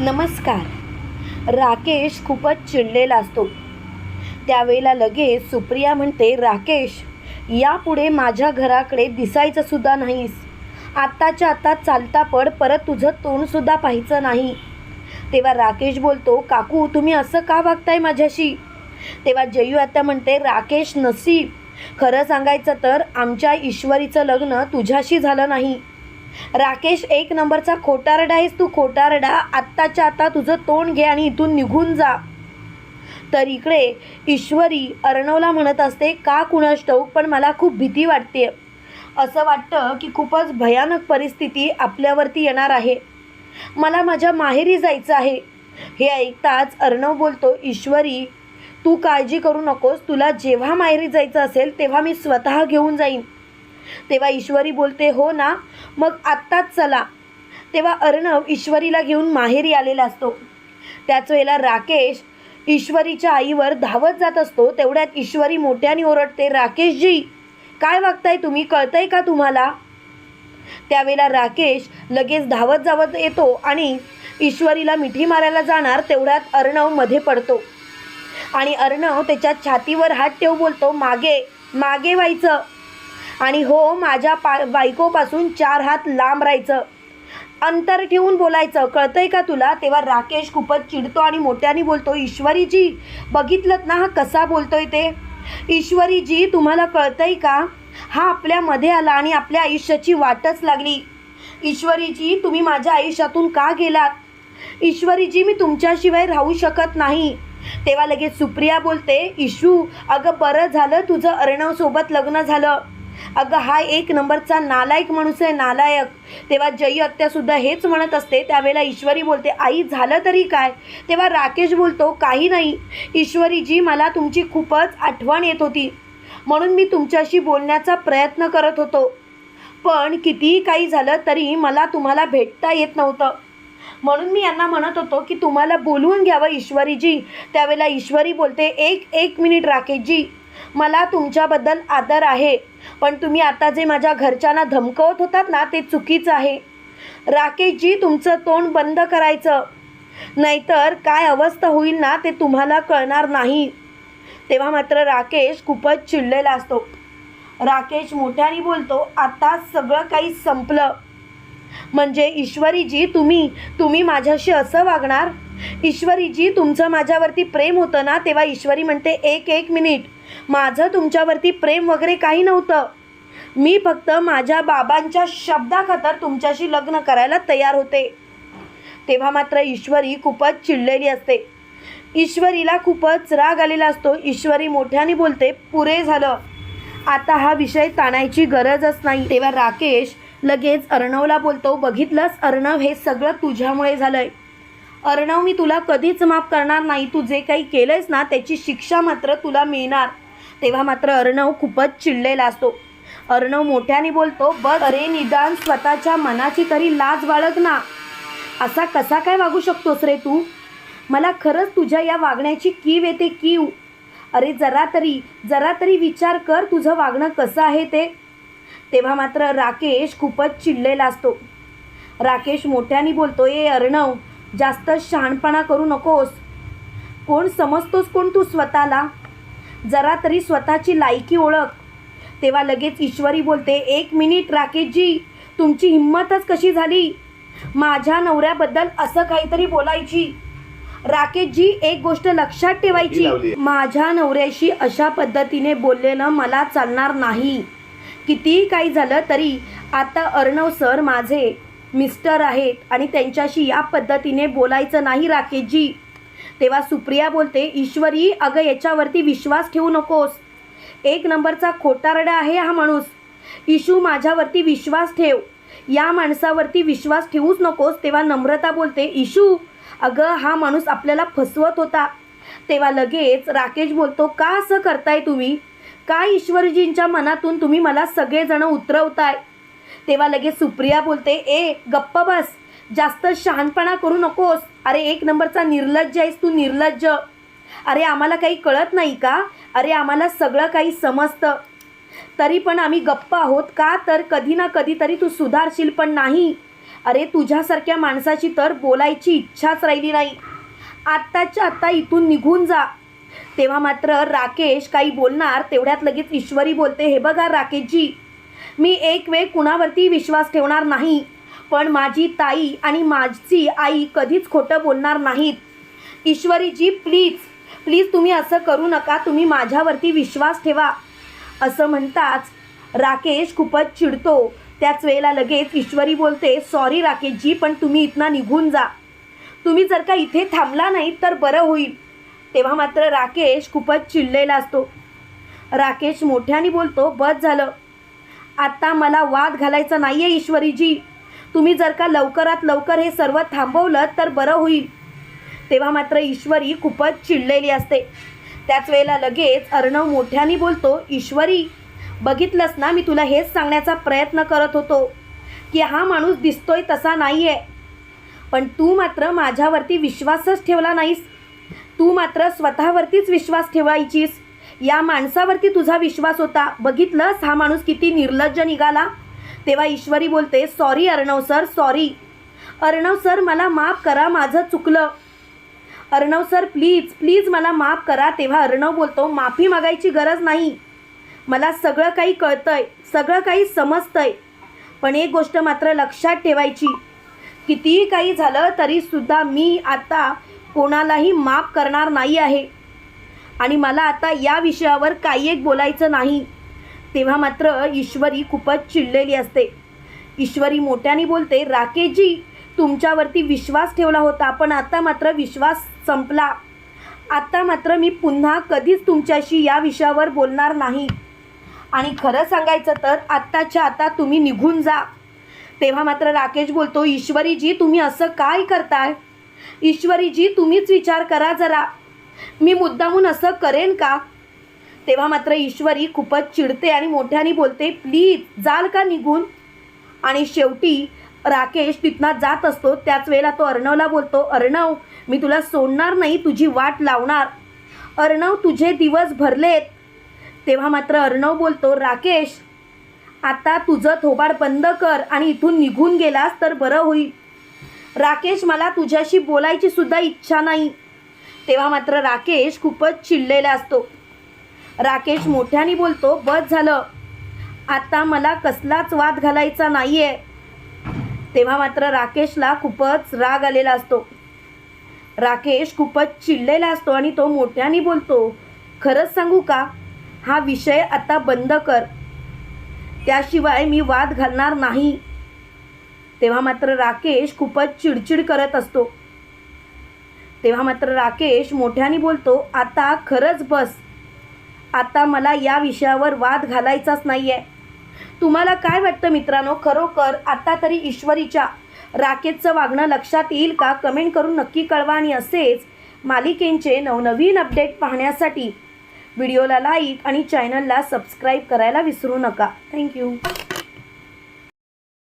नमस्कार. राकेश खूपच चिडलेला असतो. त्यावेळेला लगेच सुप्रिया म्हणते राकेश यापुढे माझ्या घराकडे दिसायचं सुद्धा नाहीस. आत्ताच्या आत्ता चालता पड परत तुझं तोंडसुद्धा पाहायचं नाही. तेव्हा राकेश बोलतो काकू तुम्ही असं का वागताय माझ्याशी? तेव्हा जयू आता म्हणते राकेश नसीब. खरं सांगायचं तर आमच्या ईश्वरीचं लग्न तुझ्याशी झालं नाही. राकेश एक नंबरचा खोटारडा आहेस तू खोटारडा. आत्ताच्या आता तुझं तोंड घे आणि इथून निघून जा. तर इकडे ईश्वरी अर्णवला म्हणत असते का कुणास ठाऊक पण मला खूप भीती वाटते असं वाटतं की खूपच भयानक परिस्थिती आपल्यावरती येणार आहे. मला माझ्या माहेरी जायचं आहे. हे ऐकताच अर्णव बोलतो ईश्वरी तू काळजी करू नकोस. तुला जेव्हा माहेरी जायचं असेल तेव्हा मी स्वतः घेऊन जाईन. तेव्हा ईश्वरी बोलते हो ना मग आत्ताच चला. तेव्हा अर्णव ईश्वरीला घेऊन माहेरी आलेला असतो. त्याच वेळेला राकेश ईश्वरीच्या आईवर धावत जात असतो. तेवढ्यात ईश्वरी मोठ्याने ओरडते राकेशजी काय वागताय तुम्ही? कळतंय का तुम्हाला? त्यावेळेला राकेश लगेच धावत जावत येतो आणि ईश्वरीला मिठी मारायला जाणार तेवढ्यात अर्णवमध्ये पडतो. आणि अर्णव त्याच्या छातीवर हात ठेव बोलतो मागे मागे व्हायचं. आणि हो माझ्या पा बायकोपासून चार हात लांब राहायचं. अंतर ठेवून बोलायचं. कळतंय का तुला? तेव्हा राकेश खूपच चिडतो आणि मोठ्याने बोलतो ईश्वरीजी बघितलं ना हा कसा बोलतोय ते? ईश्वरीजी तुम्हाला कळतंय का? हा आपल्यामध्ये आला आणि आपल्या आयुष्याची वाटच लागली. ईश्वरीजी तुम्ही माझ्या आयुष्यातून का गेलात? ईश्वरीजी मी तुमच्याशिवाय राहू शकत नाही. तेव्हा लगेच सुप्रिया बोलते इशू अगं बरं झालं तुझं अर्णवसोबत लग्न झालं. अगं हा एक नंबरचा नालायक माणूस आहे नालायक. तेव्हा जयी आत्यासुद्धा हेच म्हणत असते त्यावेळेला ईश्वरी बोलते आई झालं तरी काय? तेव्हा राकेश बोलतो काही नाही. ईश्वरीजी मला तुमची खूपच आठवण येत होती. म्हणून मी तुमच्याशी बोलण्याचा प्रयत्न करत होतो. पण कितीही काही झालं तरी मला तुम्हाला भेटता येत नव्हतं. म्हणून मी यांना म्हणत होतो की तुम्हाला बोलवून घ्यावं ईश्वरीजी. त्यावेळेला ईश्वरी बोलते एक एक मिनिट राकेशजी. मला तुमच्याबद्दल आदर आहे. पण तुम्ही आता जे माझ्या घरच्यांना धमकवत होतात ना ते चुकीचं आहे. राकेशजी तुमचं तोंड बंद करायचं. नाहीतर काय अवस्था होईल ना ते तुम्हाला कळणार नाही. तेव्हा मात्र राकेश खूपच चिडलेला असतो. राकेश मोठ्याने बोलतो आता सगळं काही संपलं. म्हणजे ईश्वरीजी तुम्ही तुम्ही माझ्याशी असं वागणार? ईश्वरीजी तुमचं माझ्यावरती प्रेम होतं ना तेव्हा ईश्वरी म्हणते एक एक मिनिट. माझं तुमच्यावरती प्रेम वगैरे काही नव्हतं. मी फक्त माझ्या बाबांच्या शब्दाखातर तुमच्याशी लग्न करायला तयार होते. तेव्हा मात्र ईश्वरी खूपच चिडलेली असते. ईश्वरीला खूपच राग आलेला असतो. ईश्वरी मोठ्याने बोलते पुरे झालं. आता हा विषय ताणायची गरजच नाही. तेव्हा राकेश लगेच अर्णवला बोलतो बघितलंस अर्णव हे सगळं तुझ्यामुळे झालंय. अर्णव मी तुला कधीच माफ करणार नाही. तू जे काही केलंयस ना त्याची शिक्षा मात्र तुला मिळणार. तेव्हा मात्र अर्णव खूपच चिडलेला असतो. अर्णव मोठ्याने बोलतो बघ अरे निदान स्वतःच्या मनाची तरी लाज बाळग ना. असा कसा काय वागू शकतोस रे तू? मला खरंच तुझ्या या वागण्याची कीव येते कीव. अरे जरा तरी जरा तरी विचार कर तुझं वागणं कसं आहे ते. तेव्हा मात्र राकेश खूपच चिडलेला असतो. राकेश मोठ्याने बोलतो ए अर्णव जास्त शहाणपणा करू नकोस. कोण समजतोस कोण तू स्वतःला? जरा तरी स्वतःची लायकी ओळख. तेव्हा लगेच ईश्वरी बोलते एक मिनिट राकेशजी तुमची हिंमतच कशी झाली? माझ्या नवऱ्याबद्दल असं काहीतरी बोलायची. राकेशजी एक गोष्ट लक्षात ठेवायची. माझ्या नवऱ्याशी अशा पद्धतीने बोललेलं मला चालणार नाही. कितीही काही झालं तरी आता अर्णव सर माझे मिस्टर आहेत आणि त्यांच्याशी या पद्धतीने बोलायचं नाही राकेशजी. तेव्हा सुप्रिया बोलते ईश्वरी अगं याच्यावरती विश्वास ठेवू नकोस. एक नंबरचा खोटारडा आहे हा माणूस. इशू माझ्यावरती विश्वास ठेव. या माणसावरती विश्वास ठेवूच नकोस. तेव्हा नम्रता बोलते इशू अगं हा माणूस आपल्याला फसवत होता. तेव्हा लगेच राकेश बोलतो का असं करताय तुम्ही? का ईश्वरजींच्या मनातून तुम्ही मला सगळेजण उतरवताय? तेव्हा लगेच सुप्रिया बोलते ए गप्प बस. जास्त शहाणपणा करू नकोस. अरे एक नंबरचा निर्लज्ज आहेस तू निर्लज्ज. अरे आम्हाला काही कळत नाही का? अरे आम्हाला सगळं काही समजतं. तरी पण आम्ही गप्प आहोत का? तर कधी ना कधी तरी तू सुधारशील पण नाही. अरे तुझ्यासारख्या माणसाची तर बोलायची इच्छाच राहिली नाही. आत्ताच्या आत्ता इथून निघून जा. तेव्हा मात्र राकेश काही बोलणार तेवढ्यात लगेच ईश्वरी बोलते हे बघा राकेशजी मी एक वेळ कुणावरती विश्वास ठेवणार नाही. पण माझी ताई आणि माझी आई कधीच खोटं बोलणार नाहीत. ईश्वरीजी प्लीज प्लीज तुम्ही असं करू नका. तुम्ही माझ्यावरती विश्वास ठेवा. असं म्हणताच राकेश खूपच चिडतो. त्याच वेळेला लगेच ईश्वरी बोलते सॉरी राकेशजी पण तुम्ही इथनं निघून जा. तुम्ही जर का इथे थांबला नाही तर बरं होईल. तेव्हा मात्र राकेश खूपच चिडलेला असतो. राकेश मोठ्याने बोलतो बस झालं. आत्ता मला वाद घालायचा नाही आहे ईश्वरीजी. तुम्ही जर का लवकरात लवकर हे सर्व थांबवलं तर बरं होईल. तेव्हा मात्र ईश्वरी खूपच चिडलेली असते. त्याच वेळेला लगेच अर्णव मोठ्याने बोलतो ईश्वरी बघितलंस ना मी तुला हेच सांगण्याचा प्रयत्न करत होतो की हा माणूस दिसतोय तसा नाही आहे पण तू मात्र माझ्यावरती विश्वासच ठेवला नाहीस. तू मात्र स्वतःवरतीच विश्वास ठेवायचीस. या माणसावरती तुझा विश्वास होता. बघितलंस हा माणूस किती निर्लज्ज निघाला? तेव्हा ईश्वरी बोलते sorry Arnav sir sorry. Arnav sir मला माफ करा माझं चुकलं. अर्णव सर प्लीज प्लीज मला माफ करा. तेव्हा अर्णव बोलतो माफी मागायची गरज नाही. मला सगळं काही कळतंय सगळं काही समजतंय. पण एक गोष्ट मात्र लक्षात ठेवायची. कितीही काही झालं तरीसुद्धा मी आता कोणालाही माफ करणार नाही आहे. आणि मला आता या विषयावर काही एक बोलायचं नाही. तेव्हा मात्र ईश्वरी खूपच चिडलेली असते. ईश्वरी मोठ्याने बोलते राकेशजी तुमच्यावरती विश्वास ठेवला होता पण आता मात्र विश्वास संपला. आता मात्र मी पुन्हा कधीच तुमच्याशी या विषयावर बोलणार नाही. आणि खरं सांगायचं तर आत्ताच्या आता तुम्ही निघून जा. तेव्हा मात्र राकेश बोलतो ईश्वरीजी तुम्ही असं काय करताय? ईश्वरीजी तुम्हीच विचार करा जरा. मी मुद्दामून असं करेन का? तेव्हा मात्र ईश्वरी खूपच चिडते आणि मोठ्याने बोलते प्लीज जाल का निघून? आणि शेवटी राकेश तिथनं जात असतो. त्याच वेळेला तो अर्णवला बोलतो अर्णव मी तुला सोडणार नाही तुझी वाट लावणार. अर्णव तुझे दिवस भरलेत. तेव्हा मात्र अर्णव बोलतो राकेश आता तुझं थोबाड बंद कर आणि इथून निघून गेलास तर बरं होईल. राकेश मला तुझ्याशी बोलायची सुद्धा इच्छा नाही. तेव्हा मात्र राकेश खूपच चिडलेला असतो. राकेश मोठ्याने बोलतो बस झालं. आता मला कसलाच वाद घालायचा नाही आहे तेव्हा मात्र राकेशला खूपच राग आलेला असतो. राकेश खूपच चिडलेला असतो आणि तो मोठ्याने बोलतो खरंच सांगू का? हा विषय आता बंद कर. त्याशिवाय मी वाद घालणार नाही. तेव्हा मात्र राकेश खूपच चिडचिड करत असतो. तेव्हा मात्र राकेश मोठ्याने बोलतो आता खरंच बस. आता मला या विषयावर वाद घालायचाच नाही आहे तुम्हाला काय वाटतं मित्रांनो? खरोखर आत्ता तरी ईश्वरीच्या राकेशचं वागणं लक्षात येईल का? कमेंट करून नक्की कळवा आणि असेच मालिकेंचे नवनवीन अपडेट पाहण्यासाठी व्हिडिओला लाईक आणि चॅनलला सबस्क्राईब करायला विसरू नका. थँक्यू.